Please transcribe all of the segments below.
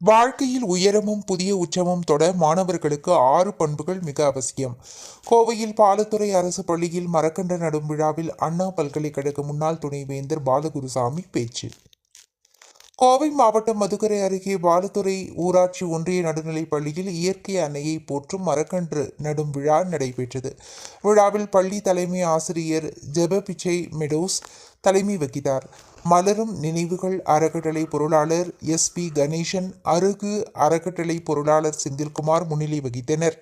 வாழ்க்கையில் உயரமும் புதிய உச்சமும் தொட மாணவர்களுக்கு ஆறு பண்புகள் மிக அவசியம். கோவையில் பாலத்துறை அரசு பள்ளியில் மரக்கண்ட நடும் விழாவில் அண்ணா பல்கலைக்கழக முன்னாள் துணைவேந்தர் பாலகுருசாமி பேச்சு. கோவை மாவட்டம் மதுக்கரை அருகே பாலத்துறை ஊராட்சி ஒன்றிய நடுநிலைப் பள்ளியில் இயற்கை அன்னையை போற்றும் மரக்கன்று நடும் விழா நடைபெற்றது. விழாவில் பள்ளி தலைமை ஆசிரியர் ஜெப பிச்சை மெடோஸ் தலைமை வகித்தார். மலரும் நினைவுகள் அறக்கட்டளை பொருளாளர் எஸ் பி கணேசன் அருகு அறக்கட்டளை பொருளாளர் செந்தில்குமார் முன்னிலை வகித்தனர்.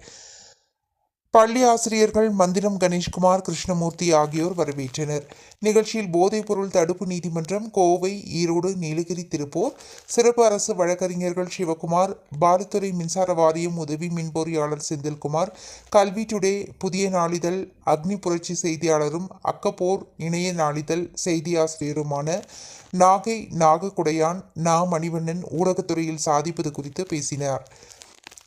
பள்ளி ஆசிரியர்கள் மந்திரம் கணேஷ்குமார் கிருஷ்ணமூர்த்தி ஆகியோர் வரவேற்றனர். நிகழ்ச்சியில் போதைப்பொருள் தடுப்பு நீதிமன்றம் கோவை ஈரோடு நீலகிரி திருப்பூர் சிறப்பு அரசு வழக்கறிஞர்கள் சிவகுமார் பாலத்துறை மின்சார வாரியம் உதவி மின்பொறியாளர் செந்தில்குமார் கல்வி டுடே புதிய நாளிதழ் அக்னி புரட்சி செய்தியாளரும் அக்கப்போர் இணைய நாளிதழ் செய்தி ஆசிரியருமான நாகை நாகக்குடையான் நா மணிவண்ணன் ஊடகத்துறையில் சாதிப்பது குறித்து பேசினார்.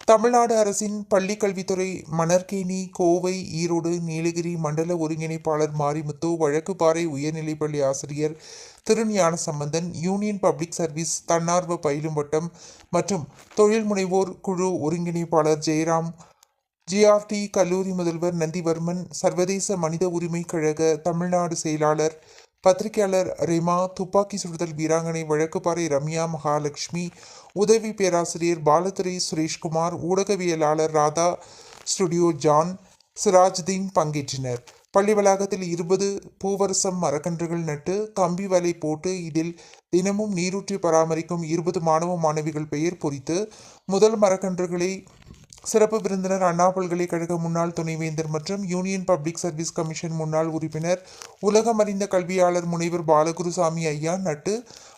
தமிழ்நாடு அரசின் பள்ளிக்கல்வித்துறை மணற்கேணி கோவை ஈரோடு நீலகிரி மண்டல ஒருங்கிணைப்பாளர் மாரிமுத்து வழக்குப்பாறை உயர்நிலைப்பள்ளி ஆசிரியர் Thirugnana Sambandhan union public service தன்னார்வ பயிலும் வட்டம் மற்றும் தொழில் முனைவோர் குழு ஒருங்கிணைப்பாளர் ஜெயராம் ஜிஆர்டி கல்லூரி முதல்வர் நந்திவர்மன் சர்வதேச மனித உரிமை கழக தமிழ்நாடு செயலாளர் பத்திரிகையாளர் ரிமா துப்பாக்கி சுடுதல் வீராங்கனை வழக்குப்பாறை ரம்யா மகாலட்சுமி உதவி பேராசிரியர் பாலதுரை சுரேஷ்குமார் ஊடகவியலாளர் ராதா ஸ்டுடியோ ஜான் சிராஜ்தீன் பங்கேற்றனர். பள்ளி வளாகத்தில் இருபது பூவரசம் மரக்கன்றுகள் நட்டு கம்பி வலை போட்டு இதில் தினமும் நீரூற்றி பராமரிக்கும் இருபது மாணவ மாணவிகள் பெயர் பொறித்து முதல் மரக்கன்றுகளை சிறப்பு விருந்தினர் அண்ணா பல்கலைக்கழக முன்னாள் துணைவேந்தர் மற்றும் யூனியன் பப்ளிக் சர்வீஸ் கமிஷன் முன்னாள் உறுப்பினர் உலகம் அறிந்த கல்வியாளர் முனைவர் பாலகுருசாமி ஐயா நட்டு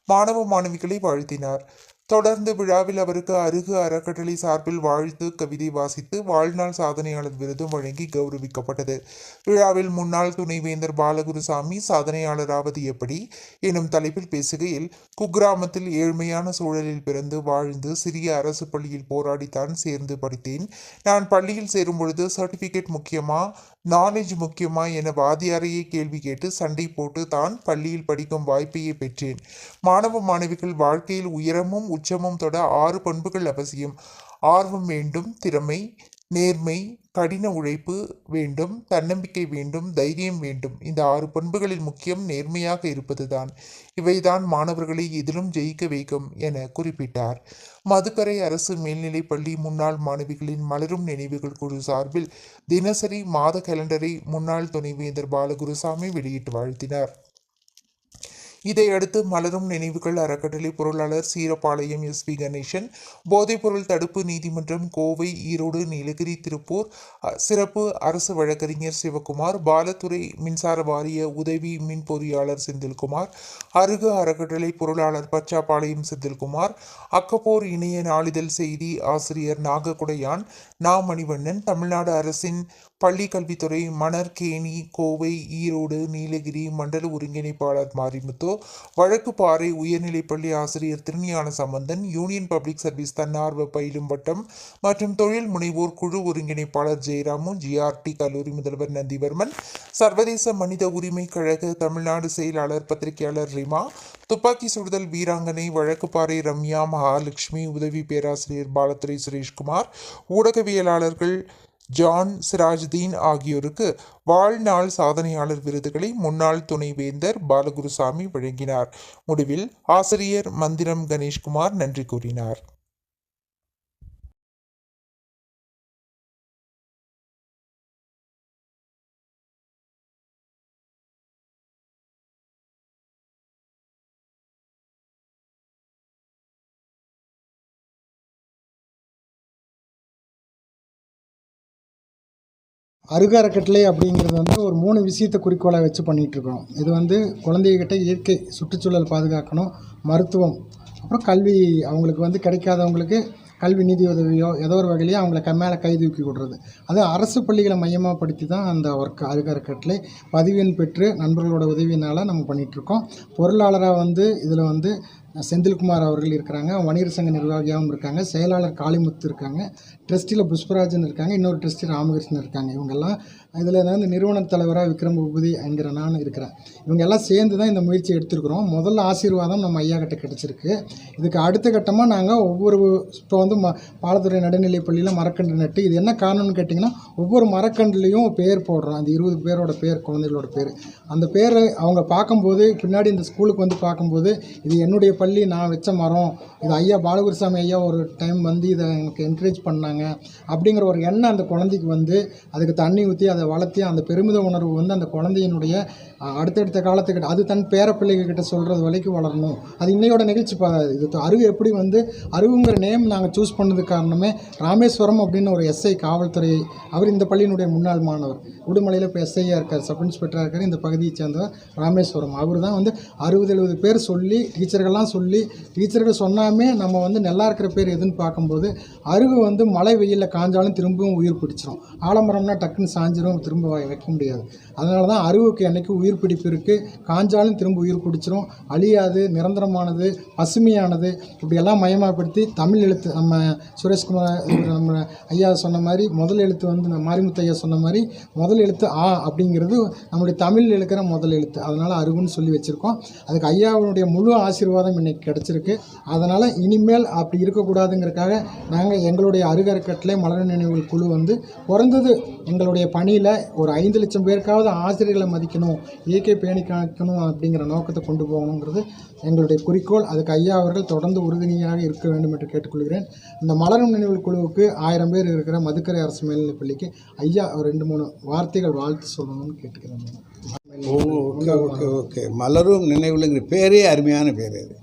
மாணவ மாணவிகளை வாழ்த்தினார். தொடர்ந்து விழாவில் அவருக்கு அருகு அறக்கட்டளை சார்பில் வாழ்த்து கவிதை வாசித்து வாழ்நாள் சாதனையாளர் விருதும் வழங்கி கௌரவிக்கப்பட்டது. விழாவில் முன்னாள் துணைவேந்தர் பாலகுருசாமி சாதனையாளராவது எப்படி? எனும் தலைப்பில் பேசுகையில் குக்கிராமத்தில் ஏழ்மையான சூழலில் பிறந்து வாழ்ந்து சிறிய அரசு பள்ளியில் போராடித்தான் சேர்ந்து படித்தேன். நான் பள்ளியில் சேரும் பொழுது சர்டிபிகேட் முக்கியமா நாலேஜ் முக்கியமா என வாதியாரையே கேள்வி கேட்டு சண்டை போட்டு தான் பள்ளியில் படிக்கும் வாய்ப்பையே பெற்றேன். மாணவ மாணவிகள் வாழ்க்கையில் உயரமும் உச்சமும் தொட ஆறு பண்புகள் அவசியம். ஆர்வம் வேண்டும் திறமை நேர்மை கடின உழைப்பு வேண்டும் தன்னம்பிக்கை வேண்டும் தைரியம் வேண்டும். இந்த ஆறு பண்புகளில் முக்கியம் நேர்மையாக இருப்பதுதான். இவைதான் மாணவர்களை எதிலும் ஜெயிக்க வைக்கும் என குறிப்பிட்டார். மதுக்கரை அரசு மேல்நிலைப் பள்ளி முன்னாள் மாணவிகளின் மலரும் நினைவுகள் குழு சார்பில் தினசரி மாத கேலண்டரை முன்னாள் துணைவேந்தர் பாலகுருசாமி வெளியிட்டு வாழ்த்தினார். இதையடுத்து மலரும் நினைவுகள் அறக்கட்டளை பொருளாளர் சீரப்பாளையம் எஸ் பி கணேசன் போதைப்பொருள் தடுப்பு நீதிமன்றம் கோவை ஈரோடு நீலகிரி திருப்பூர் சிறப்பு அரசு வழக்கறிஞர் சிவகுமார் பாலத்துறை மின்சார வாரிய உதவி மின் பொறியாளர் செந்தில்குமார் அருகு அறக்கட்டளை பொருளாளர் பச்சாப்பாளையம் செந்தில்குமார் அக்கப்போர் இணைய நாளிதழ் செய்தி ஆசிரியர் நாகக்குடையான் நா மணிவண்ணன் தமிழ்நாடு அரசின் பள்ளி கல்வித்துறை மணற்கேணி கோவை ஈரோடு நீலகிரி மண்டல ஒருங்கிணைப்பாளர் மாரிமுத்து வழக்குப்பாறை உயர்நிலைப்பள்ளி ஆசிரியர் Thirugnana Sambandhan union public service தன்னார்வ பயிலும் வட்டம் மற்றும் தொழில் முனைவோர் குழு ஒருங்கிணைப்பாளர் ஜெயராமு ஜிஆர்டி கல்லூரி முதல்வர் நந்திவர்மன் சர்வதேச மனித உரிமை கழக தமிழ்நாடு செயலாளர் பத்திரிகையாளர் ரிமா துப்பாக்கி சுடுதல் வீராங்கனை வழக்குப்பாறை ரம்யா மகாலட்சுமி உதவி பேராசிரியர் பாலத்துறை சுரேஷ்குமார் ஊடகவியலாளர்கள் ஜான் சிராஜ்தீன் ஆகியோருக்கு வாழ்நாள் சாதனையாளர் விருதுகளை முன்னாள் துணைவேந்தர் பாலகுருசாமி வழங்கினார். முடிவில் ஆசிரியர் மந்திரம் கணேஷ்குமார் நன்றி கூறினார். அருகறக்கட்டளை அப்படிங்கிறது வந்து ஒரு மூணு விஷயத்தை குறிக்கோளாக வச்சு பண்ணிகிட்ருக்கோம் இது வந்து குழந்தைகிட்ட இயற்கை சுற்றுச்சூழல் பாதுகாக்கணும் மருத்துவம் அப்புறம் கல்வி அவங்களுக்கு வந்து கிடைக்காதவங்களுக்கு கல்வி நிதி உதவியோ ஏதோ ஒரு வகையிலையோ அவங்கள க மேலே கை தூக்கி விடுறது. அது அரசு பள்ளிகளை மையமாகப்படுத்தி தான் அந்த ஒர்க் அருகறக்கட்டளை பதிவெண் பெற்று நண்பர்களோட உதவியினால் நம்ம பண்ணிகிட்ருக்கோம் பொருளாளராக வந்து இதில் வந்து செந்தில்குமார் அவர்கள் இருக்கிறாங்க வணிகர் சங்க நிர்வாகியாகவும் இருக்காங்க செயலாளர் காளிமுத்து இருக்காங்க ட்ரஸ்டியில் புஷ்பராஜன் இருக்காங்க இன்னொரு ட்ரஸ்டி ராமகிருஷ்ணன் இருக்காங்க. இவங்கெல்லாம் இதில் வந்து நிறுவன தலைவராக விக்ரம் உபதி என்கிற நான் இருக்கிறேன். இவங்க எல்லாம் சேர்ந்து தான் இந்த முயற்சி எடுத்திருக்கிறோம். முதல்ல ஆசீர்வாதம் நம்ம ஐயா கிட்ட கிடச்சிருக்கு. இதுக்கு அடுத்த கட்டமாக நாங்கள் ஒவ்வொரு இப்போ வந்து ம பாலத்துறை நடுநிலைப் பள்ளியில் மரக்கன்று நட்டு இது என்ன காரணம்னு கேட்டிங்கன்னா ஒவ்வொரு மரக்கன்றுலேயும் பேர் போடுறோம். அந்த இருபது பேரோட பேர் குழந்தைகளோட பேர். அந்த பேரை அவங்க பார்க்கும்போது பின்னாடி இந்த ஸ்கூலுக்கு வந்து பார்க்கும்போது இது என்னுடைய பள்ளி நான் வச்ச மரம் இது ஐயா பாலகுருசாமி ஐயா ஒரு டைம் வந்து இதை எனக்கு என்கரேஜ் பண்ணாங்க. அப்படிங்கிற ஒரு எண்ணம் அந்த குழந்தைக்கு வந்து அதுக்கு தண்ணி ஊற்றி அதை வளர்த்தி அந்த பெருமித உணர்வு வந்து அந்த குழந்தையினுடைய அடுத்தடுத்த காலத்துக்கிட்ட அது தன் பேர பிள்ளைகிட்ட சொல்கிறது வரைக்கும் வளரணும். அது இன்னையோட நிகழ்ச்சி இது அருவு எப்படி வந்து அறிவுங்கிற நேம் நாங்கள் சூஸ் பண்ணதுக்கு காரணமே ராமேஸ்வரம் அப்படின்னு ஒரு எஸ்ஐ காவல்துறை அவர் இந்த பள்ளியினுடைய முன்னாள் மாணவர். உடுமலையில் இப்போ எஸ்ஐயாக இருக்கார் சப் இன்ஸ்பெக்டராக இருக்கார் இந்த பகுதி பகுதியை சேர்ந்தவர் ராமேஸ்வரம். அவர் தான் வந்து அறுபது எழுபது பேர் சொல்லி டீச்சர்கள்லாம் சொல்லி டீச்சர்கள் சொன்னாமே நம்ம வந்து நல்லா இருக்கிற பேர் எதுன்னு பார்க்கும்போது அருகு வந்து மழை வெயிலில் காஞ்சாலும் திரும்பவும் உயிர் பிடிச்சிரும். ஆலமரம்னா டக்குன்னு சாஞ்சிரும் திரும்ப வைக்க முடியாது. அதனால தான் அருவுக்கு என்றைக்கு உயிர் பிடிப்பு இருக்குது காஞ்சாலும் திரும்ப உயிர் பிடிச்சிரும். அழியாது நிரந்தரமானது பசுமையானது இப்படியெல்லாம் மயமாகப்படுத்தி தமிழ் எழுத்து நம்ம சுரேஷ்குமார் நம்ம ஐயா சொன்ன மாதிரி முதல் எழுத்து வந்து நம்ம மாரிமுத்து ஐயா சொன்ன மாதிரி முதல் எழுத்து ஆ அப்படிங்கிறது நம்முடைய தமிழ் இருக்கிற முதல் எழுத்து. அதனால் அருகுன்னு சொல்லி வச்சுருக்கோம். அதுக்கு ஐயாவுடைய முழு ஆசீர்வாதம் இன்னைக்கு கிடச்சிருக்கு. அதனால் இனிமேல் அப்படி இருக்கக்கூடாதுங்கிறதுக்காக நாங்கள் எங்களுடைய அருகருக்கட்டிலே மலர் நினைவுகள் குழு வந்து குறைந்தது எங்களுடைய பணியில் ஒரு ஐந்து லட்சம் பேருக்காவது ஆசிரியர்களை மதிக்கணும் இயற்கை பேணி காக்கணும் அப்படிங்கிற நோக்கத்தை கொண்டு போகணுங்கிறது எங்களுடைய குறிக்கோள். அதுக்கு ஐயா அவர்கள் தொடர்ந்து உறுதுணையாக இருக்க வேண்டும் என்று கேட்டுக்கொள்கிறேன். இந்த மலரும் நினைவுகள் குழுவுக்கு ஆயிரம் பேர் இருக்கிற மதுக்கரை அரசு மேல்நிலைப் பள்ளிக்கு ஐயா ஒரு ரெண்டு மூணு வார்த்தைகள் வாழ்த்து சொல்லணும்னு கேட்டுக்கிறேன். Okay okay okay. மலரும் நினைவுலங்கிற பேரே அருமையான பேர் அது.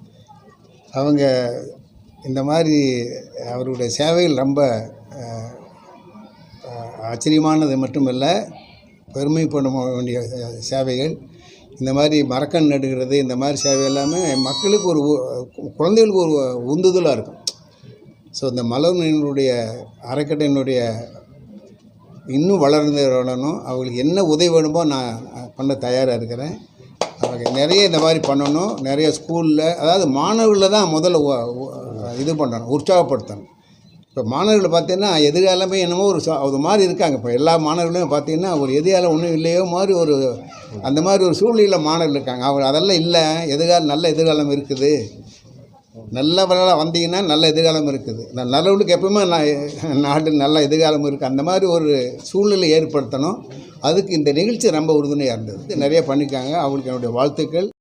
அவங்க இந்த மாதிரி அவருடைய சேவைகள் ரொம்ப ஆச்சரியமானது அஹ், ஆச்சரியமானது மட்டுமல்ல பெருமைப்பட வேண்டிய சேவைகள். இந்த மாதிரி மரக்கண் நடுகிறது இந்த மாதிரி சேவை எல்லாமே மக்களுக்கு ஒரு குழந்தைகளுக்கு ஒரு உந்துதலாக இருக்கும். ஸோ இந்த மலர் நினைவுடைய அறக்கட்டையினுடைய இன்னும் வளர்ந்து வளரணும் அவங்களுக்கு என்ன உதவி வேணுமோ நான் பண்ண தயாராக இருக்கிறேன். அவங்க நிறைய இந்த மாதிரி பண்ணணும். நிறைய ஸ்கூலில் அதாவது மாணவர்களை தான் முதல்ல இது பண்ணணும் உற்சாகப்படுத்தணும். இப்போ மாணவர்களை பார்த்தீங்கன்னா எதிர்காலமே என்னமோ ஒரு அது மாதிரி இருக்காங்க. இப்போ எல்லா மாணவர்களையும் பார்த்தீங்கன்னா ஒரு எதிர்காலம் ஒன்றும் இல்லையோ மாதிரி ஒரு அந்த மாதிரி ஒரு சூழ்நிலையில் மாணவர்கள் இருக்காங்க. அவங்க அதெல்லாம் இல்லை. எதிர்காலம் நல்ல எதிர்காலம் இருக்குது. நல்லவர்களாக வந்தீங்கன்னா நல்ல எதிர்காலம் இருக்குது. நான் நல்லவனுக்கு எப்பவுமே நான் நாடு நல்ல எதிர்காலம் இருக்குது அந்த மாதிரி ஒரு சூழ்நிலை ஏற்படுத்தணும். அதுக்கு இந்த நிகழ்ச்சி ரொம்ப உறுதுணையாக இருந்தது. நிறைய பண்ணியிருக்காங்க. அவங்களுக்கு என்னுடைய வாழ்த்துக்கள்.